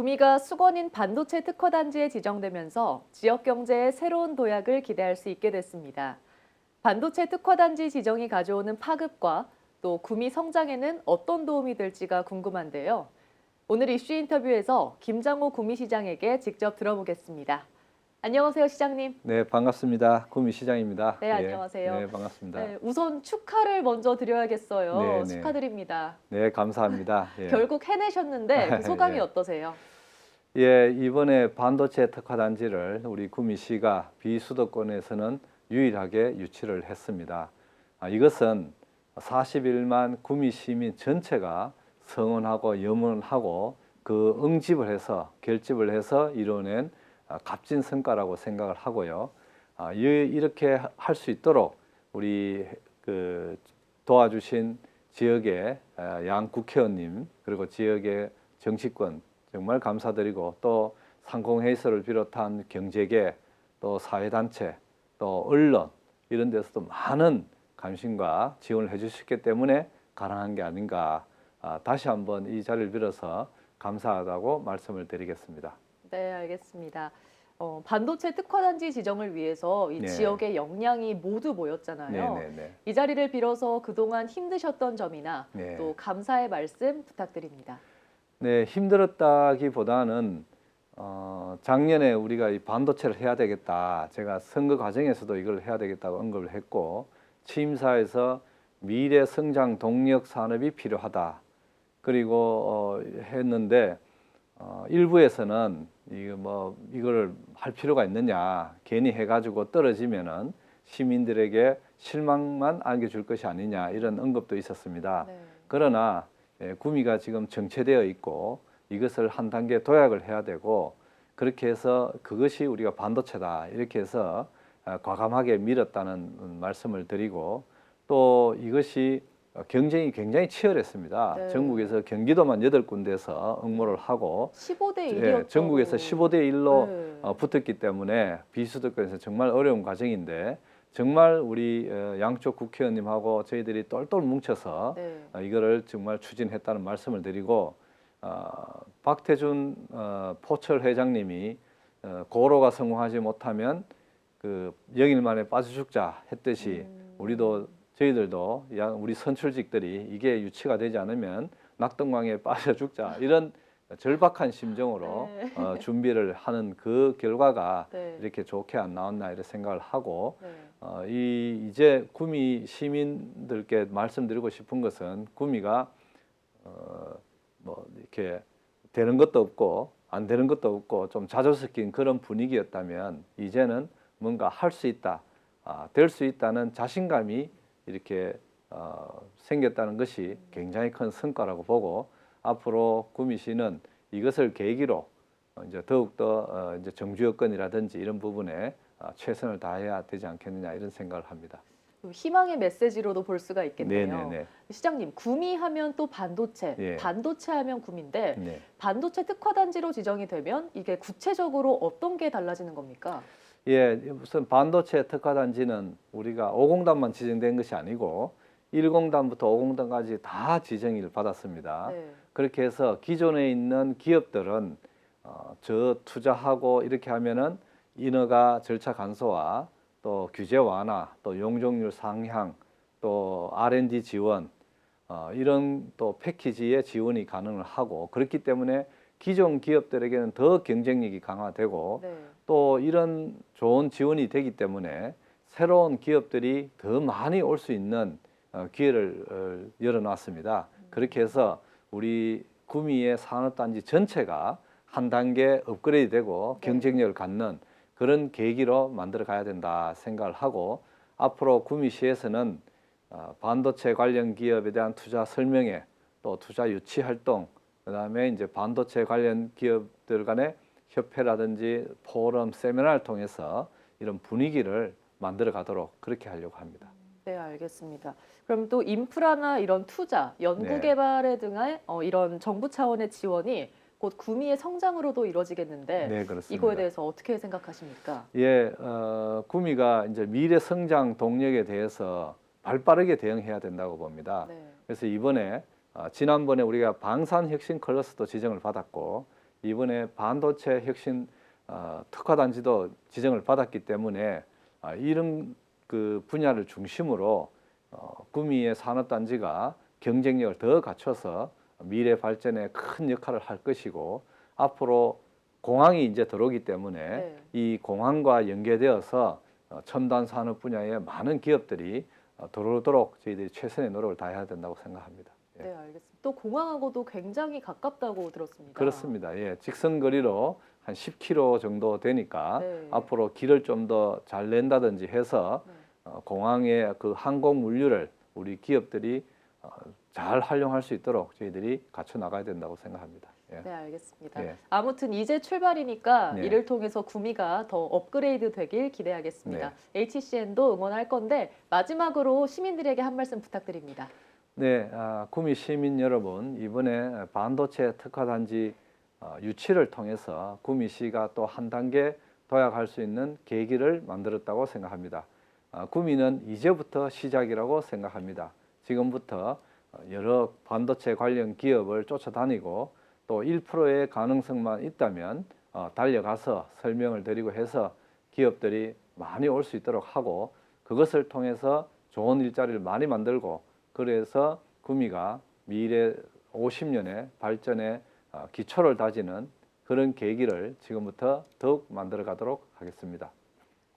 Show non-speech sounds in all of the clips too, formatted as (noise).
구미가 수건인 반도체 특화 단지에 지정되면서 지역 경제에 새로운 도약을 기대할 수 있게 됐습니다. 반도체 특화 단지 지정이 가져오는 파급과 또 구미 성장에는 어떤 도움이 될지가 궁금한데요. 오늘 이슈 인터뷰에서 김장호 구미시장에게 직접 들어보겠습니다. 안녕하세요, 시장님. 네, 반갑습니다. 구미 시장입니다. 네, 예, 안녕하세요. 네, 반갑습니다. 네, 우선 축하를 먼저 드려야겠어요. 네, 네. 축하드립니다. 네, 감사합니다. 예. (laughs) 결국 해내셨는데 (laughs) 그 소감이 예. 어떠세요? 예, 이번에 반도체 특화 단지를 우리 구미시가 비수도권에서는 유일하게 유치를 했습니다. 아, 이것은 41만 구미 시민 전체가 성원하고 염원하고 그 응집을 해서 결집을 해서 이뤄낸 아, 값진 성과라고 생각을 하고요. 아, 이- 이렇게 할 수 있도록 우리 그 도와주신 지역의 아, 양 국회의원님 그리고 지역의 정치권 정말 감사드리고 또 상공회의소를 비롯한 경제계 또 사회단체 또 언론 이런 데서도 많은 관심과 지원을 해주셨기 때문에 가능한 게 아닌가 아, 다시 한번 이 자리를 빌어서 감사하다고 말씀을 드리겠습니다. 네, 알겠습니다. 어, 반도체 특화 단지 지정을 위해서 이 네. 지역의 역량이 모두 모였잖아요. 네, 네, 네. 이 자리를 빌어서 그동안 힘드셨던 점이나 네. 또 감사의 말씀 부탁드립니다. 네, 힘들었다기보다는 어, 작년에 우리가 이 반도체를 해야 되겠다. 제가 선거 과정에서도 이걸 해야 되겠다고 언급을 했고 취임사에서 미래 성장 동력 산업이 필요하다. 그리고 어, 했는데 어, 일부에서는 이거 뭐 이거를 할 필요가 있느냐 괜히 해가지고 떨어지면은 시민들에게 실망만 안겨줄 것이 아니냐 이런 언급도 있었습니다. 네. 그러나 예, 구미가 지금 정체되어 있고 이것을 한 단계 도약을 해야 되고 그렇게 해서 그것이 우리가 반도체다 이렇게 해서 아, 과감하게 밀었다는 음, 말씀을 드리고 또 이것이 어, 경쟁이 굉장히 치열했습니다. 네. 전국에서 경기도만 여덟 군데서 응모를 하고 15대 1이었죠. 예, 전국에서 15대 1로 네. 어, 붙었기 때문에 비수도권에서 정말 어려운 과정인데 정말 우리 어, 양쪽 국회의원님하고 저희들이 똘똘 뭉쳐서 네. 어, 이거를 정말 추진했다는 말씀을 드리고 어, 박태준 어, 포철 회장님이 어, 고로가 성공하지 못하면 그 영일 만에 빠져 죽자 했듯이 음. 우리도 저희들도 양 우리 선출직들이 이게 유치가 되지 않으면 낙동강에 (laughs) 빠져 죽자 이런 절박한 심정으로 네. 어, 준비를 하는 그 결과가 네. 이렇게 좋게 안 나왔나 이런 생각을 하고 네. 어, 이 이제 구미 시민들께 말씀드리고 싶은 것은 구미가 어, 뭐 이렇게 되는 것도 없고 안 되는 것도 없고 좀 자조 섞인 그런 분위기였다면 이제는 뭔가 할 수 있다, 아, 될 수 있다는 자신감이 이렇게 어, 생겼다는 것이 굉장히 큰 성과라고 보고 앞으로 구미시는 이것을 계기로 어, 이제 더욱더 어, 이제 정주 여건이라든지 이런 부분에 아, 최선을 다해야 되지 않겠느냐 이런 생각을 합니다. 그 희망의 메시지로도 볼 수가 있겠네요. 네네네. 시장님, 구미하면 또 반도체, 예. 반도체 하면 구미인데 네. 반도체 특화 단지로 지정이 되면 이게 구체적으로 어떤 게 달라지는 겁니까? 예, 우선 반도체 특화 단지는 우리가 5공단만 지정된 것이 아니고 1공단부터 5공단까지 다 지정을 받았습니다. 네. 그렇게 해서 기존에 있는 기업들은 어, 저 투자하고 이렇게 하면은 인허가 절차 간소화, 또 규제 완화, 또 용적률 상향, 또 R&D 지원 어, 이런 또 패키지의 지원이 가능을 하고 그렇기 때문에 기존 기업들에게는 더 경쟁력이 강화되고 네. 또 이런 좋은 지원이 되기 때문에 새로운 기업들이 더 많이 올 수 있는 어, 기회를 어, 열어놨습니다. 그렇게 해서 우리 구미의 산업단지 전체가 한 단계 업그레이드 되고 네. 경쟁력을 갖는 그런 계기로 만들어 가야 된다 생각을 하고 앞으로 구미시에서는 어, 반도체 관련 기업에 대한 투자 설명회 또 투자 유치 활동 그다음에 이제 반도체 관련 기업들 간의 협회라든지 포럼 세미나를 통해서 이런 분위기를 만들어 가도록 그렇게 하려고 합니다. 네, 알겠습니다. 그럼 또 인프라나 이런 투자, 연구 네. 개발에 등의 어, 이런 정부 차원의 지원이 곧 구미의 성장으로도 이루어지겠는데 네, 그렇습니다. 이거에 대해서 어떻게 생각하십니까? 예, 어, 구미가 이제 미래 성장 동력에 대해서 발빠르게 대응해야 된다고 봅니다. 네. 그래서 이번에 어, 지난번에 우리가 방산 혁신 클러스터 지정을 받았고 이번에 반도체 혁신 어, 특화 단지도 지정을 받았기 때문에 아, 이런 그 분야를 중심으로 어, 구미의 산업 단지가 경쟁력을 더 갖춰서 미래 발전에 큰 역할을 할 것이고 앞으로 공항이 이제 들어오기 때문에 네. 이 공항과 연계되어서 어, 첨단 산업 분야에 많은 기업들이 어, 들어오도록 저희들이 최선의 노력을 다해야 된다고 생각합니다. 예. 네, 알겠습니다. 또 공항하고도 굉장히 가깝다고 들었습니다. 그렇습니다. 예, 직선 거리로 한 10km 정도 되니까 네. 앞으로 길을 좀 더 잘 낸다든지 해서 네. 어, 공항의 그 항공 물류를 우리 기업들이 어, 잘 활용할 수 있도록 저희들이 갖춰 나가야 된다고 생각합니다. 예. 네, 알겠습니다. 예. 아무튼 이제 출발이니까 네. 이를 통해서 구미가 더 업그레이드 되길 기대하겠습니다. 네. HCN도 응원할 건데 마지막으로 시민들에게 한 말씀 부탁드립니다. 네, 아, 구미 시민 여러분 이번에 반도체 특화단지 어, 유치를 통해서 구미시가 또 한 단계 도약할 수 있는 계기를 만들었다고 생각합니다. 아, 구미는 이제부터 시작이라고 생각합니다. 지금부터 어, 여러 반도체 관련 기업을 쫓아다니고 또 1%의 가능성만 있다면 어, 달려가서 설명을 드리고 해서 기업들이 많이 올 수 있도록 하고 그것을 통해서 좋은 일자리를 많이 만들고 그래서 구미가 미래 50년의 발전의 어, 기초를 다지는 그런 계기를 지금부터 더욱 만들어 가도록 하겠습니다.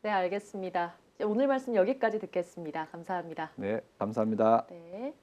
네, 알겠습니다. 오늘 말씀 여기까지 듣겠습니다. 감사합니다. 네, 감사합니다. 네.